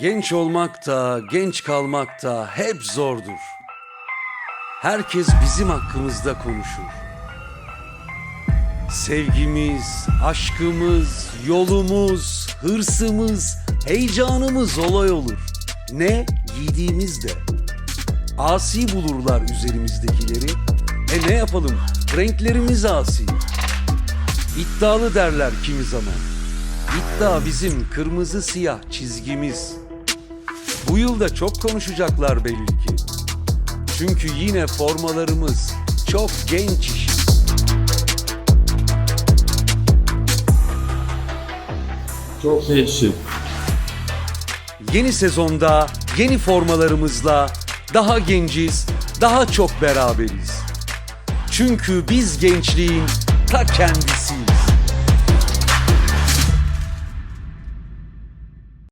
Genç olmak da, genç kalmak da hep zordur. Herkes bizim hakkımızda konuşur. Sevgimiz, aşkımız, yolumuz, hırsımız, heyecanımız olay olur. Ne giydiğimiz de. Asi bulurlar üzerimizdekileri. E ne yapalım? Renklerimiz asi. İddialı derler kimi zaman. İddia bizim kırmızı siyah çizgimiz. Bu yılda çok konuşacaklar belli ki. Çünkü yine formalarımız çok genç iş. Çok değişik. Yeni sezonda yeni formalarımızla daha genciz, daha çok beraberiz. Çünkü biz gençliğin ta kendisi.